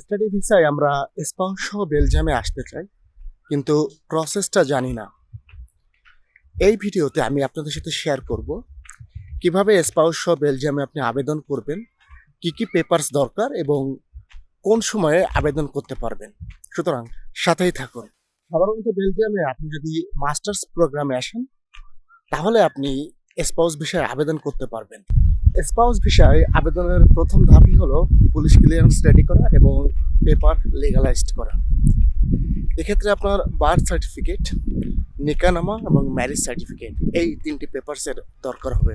Study ভিসায় আমরা spouse সহ বেলজিয়ামে আসতে চাই, কিন্তু প্রসেসটা জানি না। এই ভিডিওতে আমি আপনাদের সাথে শেয়ার করব, কীভাবে স্পাউস সহ বেলজিয়ামে আপনি আবেদন করবেন, কি কি পেপারস দরকার এবং কোন সময়ে আবেদন করতে পারবেন। সুতরাং সাথেই থাকুন। সাধারণত বেলজিয়ামে আপনি যদি মাস্টার্স প্রোগ্রামে আসেন, তাহলে আপনি স্পাউস বিষয়ে আবেদন করতে পারবেন। স্পাউস বিষয়ে আবেদনের প্রথম ধাপই হলো পুলিশ ক্লিয়ারেন্স রেডি করা এবং পেপার লিগালাইজড করা। এক্ষেত্রে আপনার বার্থ সার্টিফিকেট নিকানামা এবং ম্যারেজ সার্টিফিকেট এই তিনটি পেপারসের দরকার হবে।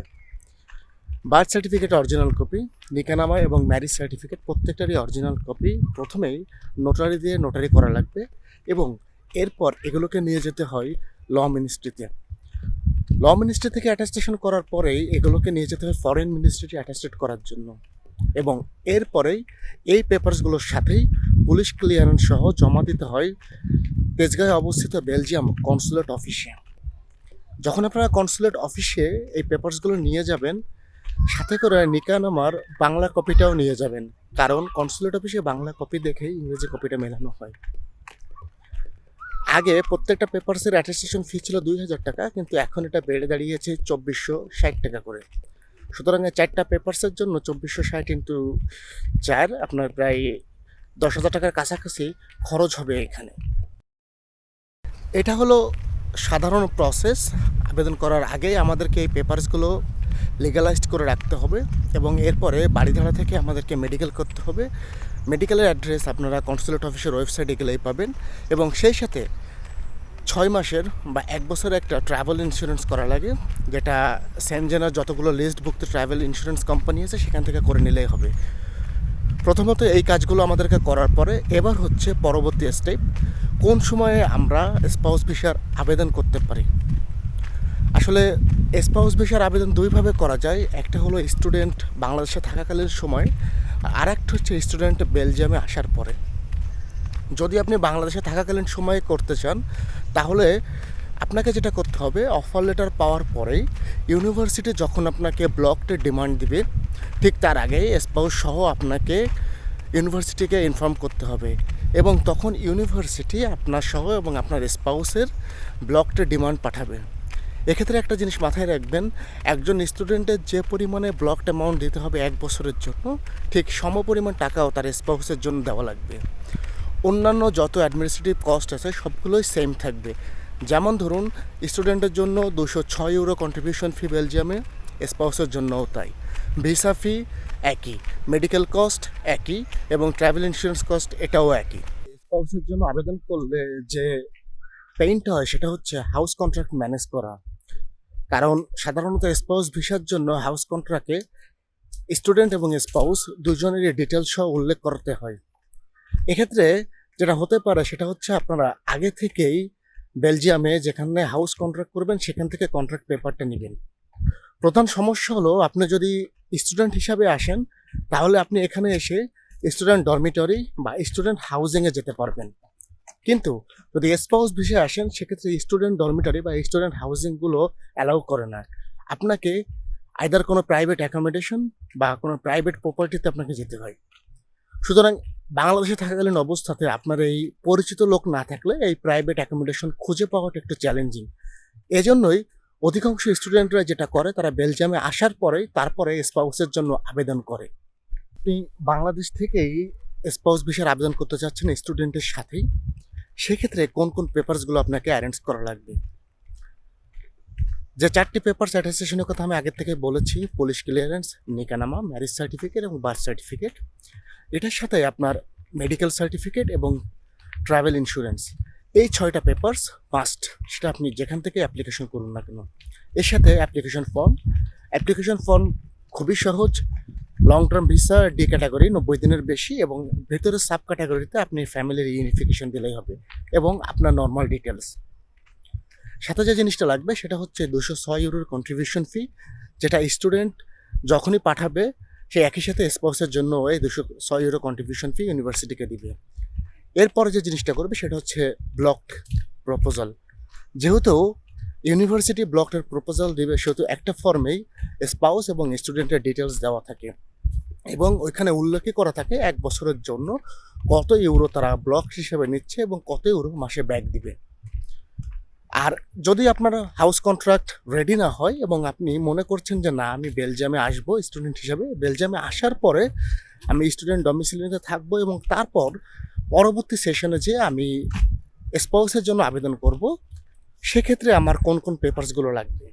বার্থ সার্টিফিকেট অরিজিনাল কপি নিকানামা এবং ম্যারেজ সার্টিফিকেট প্রত্যেকটারই অরিজিনাল কপি প্রথমেই নোটারি দিয়ে নোটারি করা লাগবে এবং এরপর এগুলোকে নিয়ে যেতে হয় ল মিনিস্ট্রিতে ল মিনিস্ট্রি থেকে অ্যাটাস্টেশন করার পরেই এগুলোকে নিয়ে যেতে হয় ফরেন মিনিস্ট্রিতে অ্যাটাস্টেড করার জন্য। এবং এরপরেই এই পেপারসগুলোর সাথেই পুলিশ ক্লিয়ারেন্স সহ জমা দিতে হয় তেজগাঁয়ে অবস্থিত বেলজিয়াম কনসুলেট অফিসে যখন আপনারা কনসুলেট অফিসে এই পেপারসগুলো নিয়ে যাবেন, সাথে করে নিকানামার বাংলা কপিটাও নিয়ে যাবেন। কারণ কনসুলেট অফিসে বাংলা কপি দেখেই ইংরেজি কপিটা মেলানো হয়। আগে প্রত্যেকটা পেপারসের অ্যাটেস্টেশন ফি ছিল দুই হাজার টাকা, কিন্তু এখন এটা বেড়ে দাঁড়িয়েছে চব্বিশশো ষাট টাকা করে। সুতরাং চারটা পেপারসের জন্য চব্বিশশো ষাট ইন্টু চার আপনার প্রায় দশ হাজার টাকার কাছাকাছি খরচ হবে এখানে। এটা হলো সাধারণ প্রসেস আবেদন করার আগেই আমাদেরকে এই পেপারসগুলো লিগালাইজড করে রাখতে হবে এবং এরপরে বাড়িধারা থেকে আমাদেরকে মেডিকেল করতে হবে। মেডিকেলের অ্যাড্রেস আপনারা কনসুলেট অফিসের ওয়েবসাইটে গেলেই পাবেন এবং সেই সাথে ছয় মাসের বা এক বছরের একটা ট্রাভেল ইন্স্যুরেন্স করা লাগে, যেটা সেনজেনার যতগুলো লিস্টভুক্ত ট্রাভেল ইন্স্যুরেন্স কোম্পানি আছে, সেখান থেকে করে নিলেই হবে। প্রথমত এই কাজগুলো আমাদেরকে করার পরে এবার হচ্ছে পরবর্তী স্টেপ কোন সময়ে আমরা স্পাউস ভিসার আবেদন করতে পারি। আসলে স্পাউস ভিসার আবেদন দুইভাবে করা যায়, একটা হলো স্টুডেন্ট বাংলাদেশে থাকাকালীন সময়, আর একটা হচ্ছে স্টুডেন্ট বেলজিয়ামে আসার পরে। যদি আপনি বাংলাদেশে থাকাকালীন সময়ে করতে চান তাহলে আপনাকে যেটা করতে হবে অফার লেটার পাওয়ার পরেই ইউনিভার্সিটি যখন আপনাকে ব্লকটে ডিমান্ড দিবে, ঠিক তার আগেই স্পাউস সহ আপনাকে ইউনিভার্সিটিকে ইনফর্ম করতে হবে। এবং তখন ইউনিভার্সিটি আপনার সহ এবং আপনার স্পাউসের ব্লকটে ডিমান্ড পাঠাবে। এক্ষেত্রে একটা জিনিস মাথায় রাখবেন, একজন স্টুডেন্টের যে পরিমাণে ব্লকড অ্যামাউন্ট দিতে হবে এক বছরের জন্য, ঠিক সম পরিমাণ টাকাও তার স্পাউসের জন্য দেওয়া লাগবে। অন্যান্য যত অ্যাডমিনিস্ট্রেটিভ কস্ট আছে, সবগুলোই সেম থাকবে। যেমন ধরুন স্টুডেন্টের জন্য দুশো ছয় ইউরো কন্ট্রিবিউশন ফি বেলজিয়ামে স্পাউসের জন্যও তাই। ভিসা ফি একই মেডিকেল কস্ট একই, এবং ট্রাভেল ইন্স্যুরেন্স কস্ট এটাও একই। স্পাউসের জন্য আবেদন করলে যে পেইনটা হয়, সেটা হচ্ছে হাউস কন্ট্রাক্ট ম্যানেজ করা। কারণ সাধারণত স্পাউস ভিসার জন্য হাউস কন্ট্রাক্টে স্টুডেন্ট এবং স্পাউস দুজনেরই ডিটেলস সহ উল্লেখ করতে হয়। এক্ষেত্রে যেটা হতে পারে সেটা হচ্ছে আপনারা আগে থেকেই বেলজিয়ামে যেখানে হাউস কন্ট্রাক্ট করবেন, সেখান থেকে কন্ট্রাক্ট পেপারটা নেবেন। প্রধান সমস্যা হলো আপনি যদি স্টুডেন্ট হিসাবে আসেন, তাহলে আপনি এখানে এসে স্টুডেন্ট ডরমিটরি বা স্টুডেন্ট হাউজিংয়ে যেতে পারবেন। কিন্তু যদি স্পাউস ভিসে আসেন, সেক্ষেত্রে স্টুডেন্ট ডরমিটরি বা স্টুডেন্ট হাউজিংগুলো অ্যালাউ করে না। আপনাকে আইদার কোনো প্রাইভেট অ্যাকোমোডেশন বা কোনো প্রাইভেট প্রপার্টিতে আপনাকে যেতে হয়। সুতরাং বাংলাদেশে থাকাকালীন অবস্থাতে আপনার এই পরিচিত লোক না থাকলে এই প্রাইভেট অ্যাকোমোডেশন খুঁজে পাওয়াটা একটু চ্যালেঞ্জিং এজন্যই অধিকাংশ স্টুডেন্টরা যেটা করে, তারা বেলজিয়ামে আসার পরেই তারপরে স্পাউসের জন্য আবেদন করে। আপনি বাংলাদেশ থেকেই স্পাউস বিষয়ের আবেদন করতে চাচ্ছেন স্টুডেন্টের সাথেই, সেক্ষেত্রে কোন কোন পেপারসগুলো আপনাকে অ্যারেঞ্জ করা লাগবে? যে চারটি পেপার অ্যাটাস্টেশনের কথা আমি আগের থেকে বলেছি পুলিশ ক্লিয়ারেন্স নিকানামা ম্যারেজ সার্টিফিকেট এবং বার্থ সার্টিফিকেট এটার সাথে আপনার মেডিকেল সার্টিফিকেট এবং ট্রাভেল ইন্স্যুরেন্স এই ছয়টা পেপারস মাস্ট সেটা আপনি যেখান থেকে অ্যাপ্লিকেশন করুন না কেন। এর সাথে অ্যাপ্লিকেশন ফর্ম অ্যাপ্লিকেশন ফর্ম খুবই সহজ। Long term visa D category নব্বই দিনের বেশি এবং ভেতরের সাব ক্যাটাগরিতে আপনি ফ্যামিলির ইউনিফিকেশন দিলেই হবে এবং আপনার নর্মাল ডিটেলস সাথে যে জিনিসটা লাগবে সেটা হচ্ছে দুশো ছয় ইউরোর কন্ট্রিবিউশন ফি যেটা স্টুডেন্ট যখনই পাঠাবে, সে একই সাথে স্পোর্টসের জন্য এই দুশো ছয় ইউরো কন্ট্রিবিউশন ফি ইউনিভার্সিটিকে দিবে। এরপরে যে জিনিসটা করবে সেটা হচ্ছে ব্লক প্রপোজাল যেহেতু ইউনিভার্সিটি ব্লকের প্রপোজাল দিবে, সেহেতু একটা ফর্মেই স্পাউস এবং স্টুডেন্টের ডিটেলস দেওয়া থাকে। এবং ওইখানে উল্লেখই করা থাকে এক বছরের জন্য কত ইউরো তারা ব্লক হিসেবে নিচ্ছে এবং কত ইউরো মাসে ব্যাক দিবে। আর যদি আপনার হাউস কন্ট্রাক্ট রেডি না হয় এবং আপনি মনে করছেন যে না, আমি বেলজিয়ামে আসব স্টুডেন্ট হিসাবে, বেলজিয়ামে আসার পরে আমি স্টুডেন্ট ডমিসিলিতে থাকব এবং তারপর পরবর্তী সেশনে যে আমি স্পাউসের জন্য আবেদন করব, সেক্ষেত্রে আমার কোন কোন পেপারসগুলো লাগবে?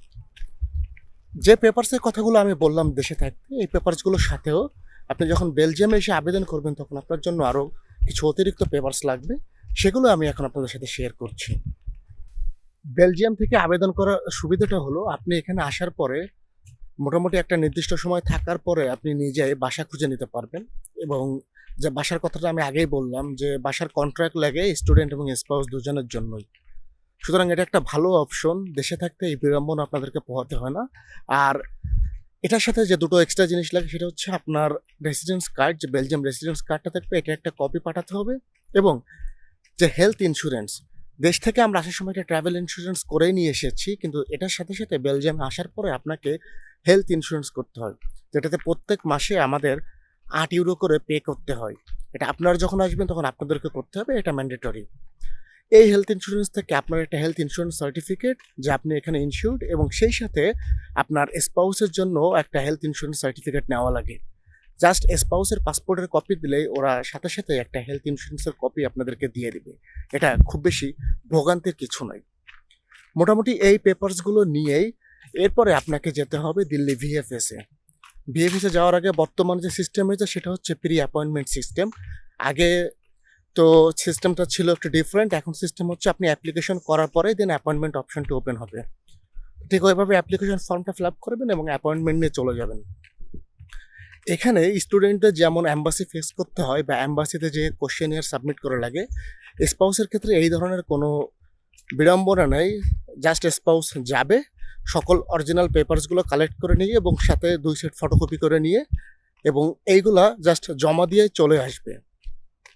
যে পেপারসের কথাগুলো আমি বললাম দেশে থাকতে, এই পেপারসগুলোর সাথেও আপনি যখন বেলজিয়ামে এসে আবেদন করবেন, তখন আপনার জন্য আরও কিছু অতিরিক্ত পেপারস লাগবে, সেগুলো আমি এখন আপনাদের সাথে শেয়ার করছি। বেলজিয়াম থেকে আবেদন করার সুবিধাটা হলো, আপনি এখানে আসার পরে মোটামুটি একটা নির্দিষ্ট সময় থাকার পরে আপনি নিজে বাসা খুঁজে নিতে পারবেন। এবং যে বাসার কথাটা আমি আগেই বললাম যে বাসার কন্ট্রাক্ট লাগে স্টুডেন্ট এবং স্পাউস দুজনের জন্যই। সুতরাং এটা একটা ভালো অপশন দেশে থাকতে এই বিড়ম্বনা আপনাদেরকে পোহাতে হয় না। আর এটার সাথে যে দুটো এক্সট্রা জিনিস লাগে সেটা হচ্ছে আপনার রেসিডেন্স কার্ড যে বেলজিয়াম রেসিডেন্স কার্ডটা থাকবে, এটা একটা কপি পাঠাতে হবে এবং যে হেলথ ইন্স্যুরেন্স দেশ থেকে আমরা আসার সময় একটা ট্রাভেল ইন্স্যুরেন্স করেই নিয়ে এসেছি, কিন্তু এটার সাথে সাথে বেলজিয়ামে আসার পরে আপনাকে হেলথ ইন্স্যুরেন্স করতে হয়, যেটাতে প্রত্যেক মাসে আমাদের আট ইউরো করে পে করতে হয়। এটা আপনারা যখন আসবেন তখন আপনাদেরকে করতে হবে, এটা ম্যান্ডেটরি এই হেলথ ইন্স্যুরেন্স থেকে আপনার একটা হেলথ ইন্স্যুরেন্স সার্টিফিকেট যে আপনি এখানে ইনস্যুর্ড এবং সেই সাথে আপনার স্পাউসের জন্য একটা হেলথ ইন্স্যুরেন্স সার্টিফিকেট নেওয়া লাগে। জাস্ট স্পাউসের পাসপোর্টের কপি দিলেই ওরা সাথে সাথে একটা হেলথ ইন্স্যুরেন্সের কপি আপনাদেরকে দিয়ে দিবে। এটা খুব বেশি ভোগান্তির কিছু নয়। মোটামুটি এই পেপারসগুলো নিয়েই এরপরে আপনাকে যেতে হবে দিল্লি ভিএফএসে ভিএফএসে যাওয়ার আগে বর্তমানে যে সিস্টেম হয়েছে সেটা হচ্ছে প্রি অ্যাপয়েন্টমেন্ট সিস্টেম আগে তো সিস্টেমটা ছিল একটু ডিফারেন্ট এখন সিস্টেম হচ্ছে আপনি অ্যাপ্লিকেশন করার পরে দেন অ্যাপয়েন্টমেন্ট অপশনটি ওপেন হবে। ঠিক ওইভাবে অ্যাপ্লিকেশন ফর্মটা ফিল আপ করবেন এবং অ্যাপয়েন্টমেন্ট নিয়ে চলে যাবেন। এখানে স্টুডেন্টদের যেমন অ্যাম্বাসি ফেস করতে হয় বা অ্যাম্বাসিতে যে কোশ্চেনিয়ার সাবমিট করা লাগে স্পাউসের ক্ষেত্রে এই ধরনের কোনো বিড়ম্বনা নেই। জাস্ট স্পাউস যাবে, সকল অরিজিনাল পেপারসগুলো কালেক্ট করে নিয়ে এবং সাথে দুই সেট ফটোকপি করে নিয়ে এবং এইগুলা জাস্ট জমা দিয়ে চলে আসবে।